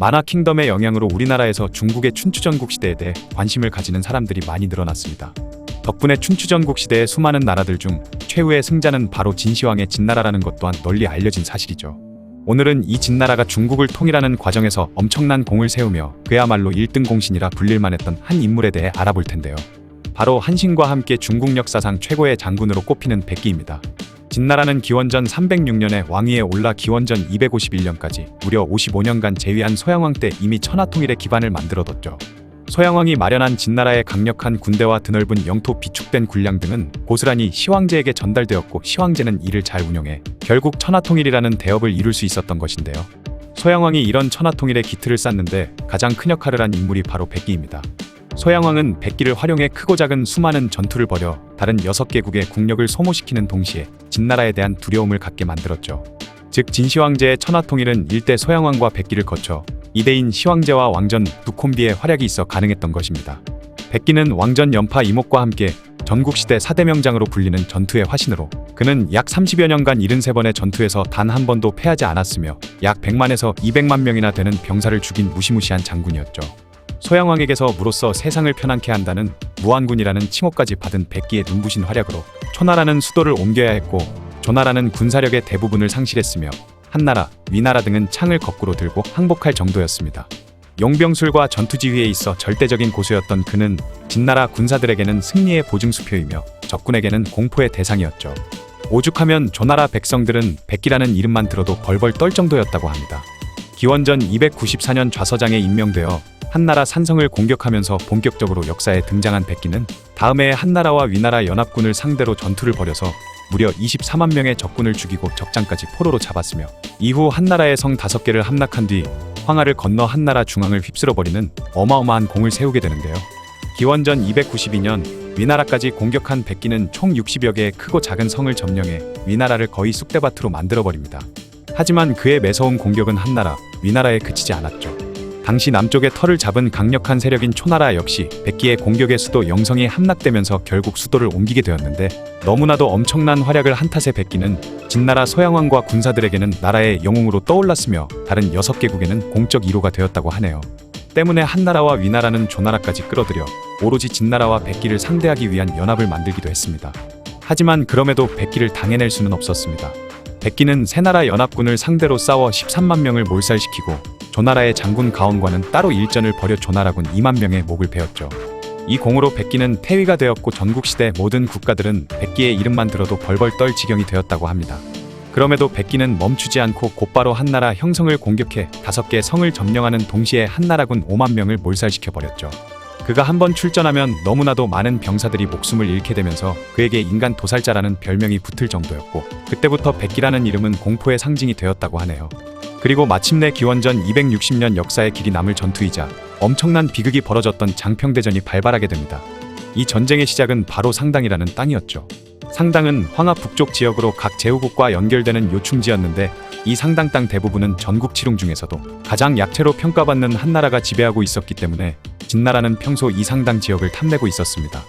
만화 킹덤의 영향으로 우리나라에서 중국의 춘추전국 시대에 대해 관심을 가지는 사람들이 많이 늘어났습니다. 덕분에 춘추전국 시대의 수많은 나라들 중 최후의 승자는 바로 진시황의 진나라라는 것 또한 널리 알려진 사실이죠. 오늘은 이 진나라가 중국을 통일하는 과정에서 엄청난 공을 세우며 그야말로 1등 공신이라 불릴만 했던 한 인물에 대해 알아볼 텐데요. 바로 한신과 함께 중국 역사상 최고의 장군으로 꼽히는 백기입니다. 진나라는 기원전 306년에 왕위에 올라 기원전 251년까지 무려 55년간 재위한 소양왕 때 이미 천하통일의 기반을 만들어뒀죠. 소양왕이 마련한 진나라의 강력한 군대와 드넓은 영토 비축된 군량 등은 고스란히 시황제에게 전달되었고 시황제는 이를 잘 운영해 결국 천하통일이라는 대업을 이룰 수 있었던 것인데요. 소양왕이 이런 천하통일의 기틀을 쌓는데 가장 큰 역할을 한 인물이 바로 백기입니다. 소양왕은 백기를 활용해 크고 작은 수많은 전투를 벌여 다른 6개국의 국력을 소모시키는 동시에 진나라에 대한 두려움을 갖게 만들었죠. 즉 진시황제의 천하통일은 일대 소양왕과 백기를 거쳐 이대인 시황제와 왕전 두 콤비의 활약이 있어 가능했던 것입니다. 백기는 왕전 연파 이목과 함께 전국시대 4대 명장으로 불리는 전투의 화신으로 그는 약 30여 년간 73번의 전투에서 단 한 번도 패하지 않았으며 약 100만에서 200만 명이나 되는 병사를 죽인 무시무시한 장군이었죠. 소양왕에게서 무로써 세상을 편안케 한다는 무한군이라는 칭호까지 받은 백기의 눈부신 활약으로 초나라는 수도를 옮겨야 했고 조나라는 군사력의 대부분을 상실했으며 한나라, 위나라 등은 창을 거꾸로 들고 항복할 정도였습니다. 용병술과 전투지휘에 있어 절대적인 고수였던 그는 진나라 군사들에게는 승리의 보증수표이며 적군에게는 공포의 대상이었죠. 오죽하면 조나라 백성들은 백기라는 이름만 들어도 벌벌 떨 정도였다고 합니다. 기원전 294년 좌서장에 임명되어 한나라 산성을 공격하면서 본격적으로 역사에 등장한 백기는 다음 해에 한나라와 위나라 연합군을 상대로 전투를 벌여서 무려 24만 명의 적군을 죽이고 적장까지 포로로 잡았으며 이후 한나라의 성 5개를 함락한 뒤 황하를 건너 한나라 중앙을 휩쓸어버리는 어마어마한 공을 세우게 되는데요. 기원전 292년 위나라까지 공격한 백기는 총 60여 개의 크고 작은 성을 점령해 위나라를 거의 쑥대밭으로 만들어버립니다. 하지만 그의 매서운 공격은 한나라, 위나라에 그치지 않았죠. 당시 남쪽의 털을 잡은 강력한 세력인 초나라 역시 백기의 공격의 수도 영성이 함락되면서 결국 수도를 옮기게 되었는데 너무나도 엄청난 활약을 한 탓에 백기는 진나라 소양왕과 군사들에게는 나라의 영웅으로 떠올랐으며 다른 6개국에는 공적 1호가 되었다고 하네요. 때문에 한나라와 위나라는 조나라까지 끌어들여 오로지 진나라와 백기를 상대하기 위한 연합을 만들기도 했습니다. 하지만 그럼에도 백기를 당해낼 수는 없었습니다. 백기는 새나라 연합군을 상대로 싸워 13만 명을 몰살시키고 조나라의 장군 가온과는 따로 일전을 벌여 조나라군 2만 명의 목을 베었죠. 이 공으로 백기는 태위가 되었고 전국시대 모든 국가들은 백기의 이름만 들어도 벌벌 떨 지경이 되었다고 합니다. 그럼에도 백기는 멈추지 않고 곧바로 한나라 형성을 공격해 다섯 개 성을 점령하는 동시에 한나라군 5만 명을 몰살시켜 버렸죠. 그가 한번 출전하면 너무나도 많은 병사들이 목숨을 잃게 되면서 그에게 인간 도살자라는 별명이 붙을 정도였고 그때부터 백기라는 이름은 공포의 상징이 되었다고 하네요. 그리고 마침내 기원전 260년 역사의 길이 남을 전투이자 엄청난 비극이 벌어졌던 장평대전이 발발하게 됩니다. 이 전쟁의 시작은 바로 상당이라는 땅이었죠. 상당은 황하 북쪽 지역으로 각 제후국과 연결되는 요충지였는데 이 상당 땅 대부분은 전국 칠웅 중에서도 가장 약체로 평가받는 한나라가 지배하고 있었기 때문에 진나라는 평소 이 상당 지역을 탐내고 있었습니다.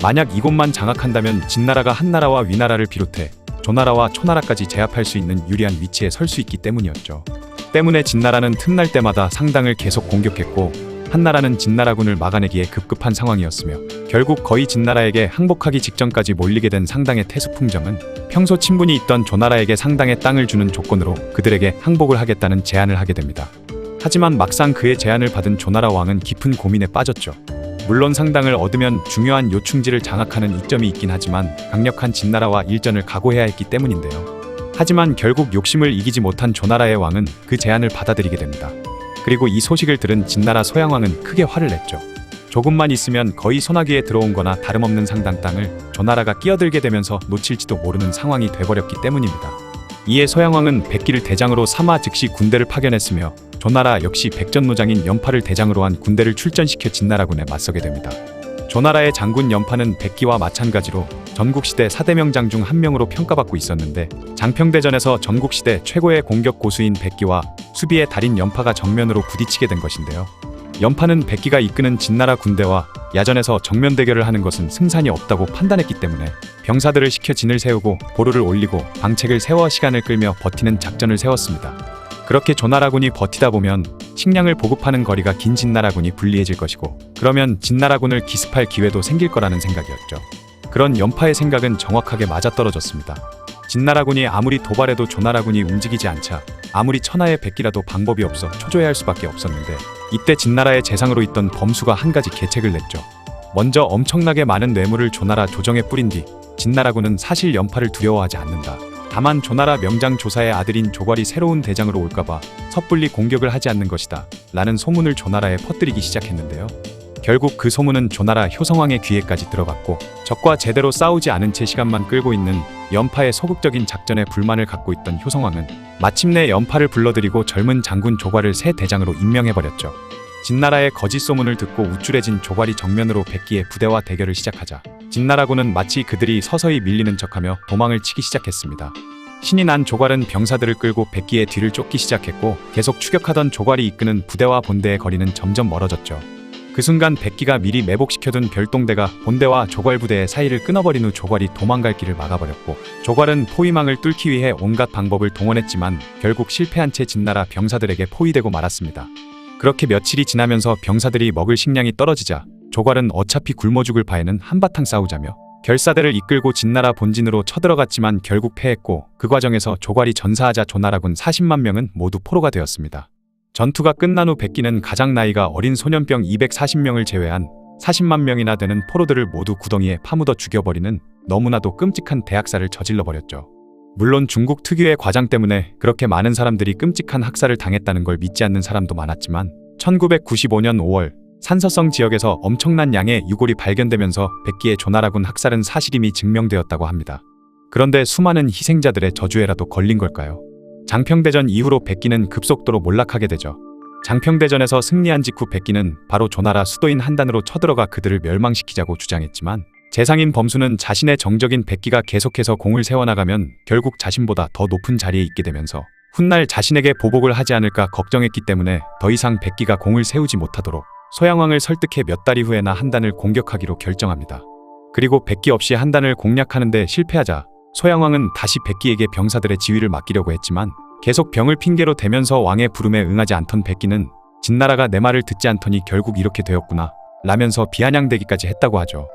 만약 이곳만 장악한다면 진나라가 한나라와 위나라를 비롯해 조나라와 초나라까지 제압할 수 있는 유리한 위치에 설 수 있기 때문이었죠. 때문에 진나라는 틈날 때마다 상당을 계속 공격했고 한나라는 진나라군을 막아내기에 급급한 상황이었으며 결국 거의 진나라에게 항복하기 직전까지 몰리게 된 상당의 태수풍정은 평소 친분이 있던 조나라에게 상당의 땅을 주는 조건으로 그들에게 항복을 하겠다는 제안을 하게 됩니다. 하지만 막상 그의 제안을 받은 조나라 왕은 깊은 고민에 빠졌죠. 물론 상당을 얻으면 중요한 요충지를 장악하는 이점이 있긴 하지만 강력한 진나라와 일전을 각오해야 했기 때문인데요. 하지만 결국 욕심을 이기지 못한 조나라의 왕은 그 제안을 받아들이게 됩니다. 그리고 이 소식을 들은 진나라 소양왕은 크게 화를 냈죠. 조금만 있으면 거의 소나기에 들어온 거나 다름없는 상당 땅을 조나라가 끼어들게 되면서 놓칠지도 모르는 상황이 돼버렸기 때문입니다. 이에 소양왕은 백기를 대장으로 삼아 즉시 군대를 파견했으며 조나라 역시 백전노장인 연파를 대장으로 한 군대를 출전시켜 진나라군에 맞서게 됩니다. 조나라의 장군 연파는 백기와 마찬가지로 전국시대 4대 명장 중 한 명으로 평가받고 있었는데 장평대전에서 전국시대 최고의 공격 고수인 백기와 수비의 달인 연파가 정면으로 부딪히게 된 것인데요. 연파는 백기가 이끄는 진나라 군대와 야전에서 정면 대결을 하는 것은 승산이 없다고 판단했기 때문에 병사들을 시켜 진을 세우고 보루를 올리고 방책을 세워 시간을 끌며 버티는 작전을 세웠습니다. 그렇게 조나라군이 버티다 보면 식량을 보급하는 거리가 긴 진나라군이 불리해질 것이고 그러면 진나라군을 기습할 기회도 생길 거라는 생각이었죠. 그런 연파의 생각은 정확하게 맞아떨어졌습니다. 진나라군이 아무리 도발해도 조나라군이 움직이지 않자 아무리 천하의 백기라도 방법이 없어 초조해할 수밖에 없었는데 이때 진나라의 재상으로 있던 범수가 한 가지 계책을 냈죠. 먼저 엄청나게 많은 뇌물을 조나라 조정에 뿌린 뒤 진나라군은 사실 연파를 두려워하지 않는다. 다만 조나라 명장 조사의 아들인 조괄이 새로운 대장으로 올까봐 섣불리 공격을 하지 않는 것이다. 라는 소문을 조나라에 퍼뜨리기 시작했는데요. 결국 그 소문은 조나라 효성왕의 귀에까지 들어갔고 적과 제대로 싸우지 않은 채 시간만 끌고 있는 연파의 소극적인 작전에 불만을 갖고 있던 효성왕은 마침내 연파를 불러들이고 젊은 장군 조괄을 새 대장으로 임명해버렸죠. 진나라의 거짓 소문을 듣고 우쭐해진 조괄이 정면으로 백기의 부대와 대결을 시작하자 진나라군은 마치 그들이 서서히 밀리는 척하며 도망을 치기 시작했습니다. 신이 난 조괄은 병사들을 끌고 백기의 뒤를 쫓기 시작했고 계속 추격하던 조괄이 이끄는 부대와 본대의 거리는 점점 멀어졌죠. 그 순간 백기가 미리 매복시켜둔 별동대가 본대와 조괄 부대의 사이를 끊어버린 후 조괄이 도망갈 길을 막아버렸고 조괄은 포위망을 뚫기 위해 온갖 방법을 동원했지만 결국 실패한 채 진나라 병사들에게 포위되고 말았습니다. 그렇게 며칠이 지나면서 병사들이 먹을 식량이 떨어지자 조괄은 어차피 굶어 죽을 바에는 한바탕 싸우자며 결사대를 이끌고 진나라 본진으로 쳐들어갔지만 결국 패했고 그 과정에서 조괄이 전사하자 조나라군 40만 명은 모두 포로가 되었습니다. 전투가 끝난 후 백기는 가장 나이가 어린 소년병 240명을 제외한 40만 명이나 되는 포로들을 모두 구덩이에 파묻어 죽여버리는 너무나도 끔찍한 대학살을 저질러 버렸죠. 물론 중국 특유의 과장 때문에 그렇게 많은 사람들이 끔찍한 학살을 당했다는 걸 믿지 않는 사람도 많았지만 1995년 5월 산서성 지역에서 엄청난 양의 유골이 발견되면서 백기의 조나라군 학살은 사실임이 증명되었다고 합니다. 그런데 수많은 희생자들의 저주에라도 걸린 걸까요? 장평대전 이후로 백기는 급속도로 몰락하게 되죠. 장평대전에서 승리한 직후 백기는 바로 조나라 수도인 한단으로 쳐들어가 그들을 멸망시키자고 주장했지만 재상인 범수는 자신의 정적인 백기가 계속해서 공을 세워나가면 결국 자신보다 더 높은 자리에 있게 되면서 훗날 자신에게 보복을 하지 않을까 걱정했기 때문에 더 이상 백기가 공을 세우지 못하도록 소양왕을 설득해 몇 달 이 후에나 한단을 공격하기로 결정합니다. 그리고 백기 없이 한단을 공략하는데 실패하자 소양왕은 다시 백기에게 병사들의 지휘를 맡기려고 했지만 계속 병을 핑계로 대면서 왕의 부름에 응하지 않던 백기는 진나라가 내 말을 듣지 않더니 결국 이렇게 되었구나 라면서 비아냥대기까지 했다고 하죠.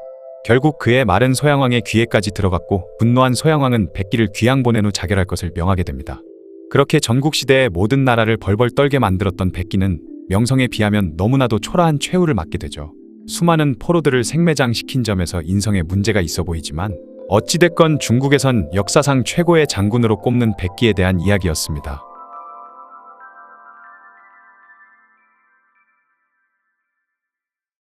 결국 그의 말은 소양왕의 귀에까지 들어갔고 분노한 소양왕은 백기를 귀양 보낸 후 자결할 것을 명하게 됩니다. 그렇게 전국시대의 모든 나라를 벌벌 떨게 만들었던 백기는 명성에 비하면 너무나도 초라한 최후를 맞게 되죠. 수많은 포로들을 생매장시킨 점에서 인성에 문제가 있어 보이지만 어찌됐건 중국에선 역사상 최고의 장군으로 꼽는 백기에 대한 이야기였습니다.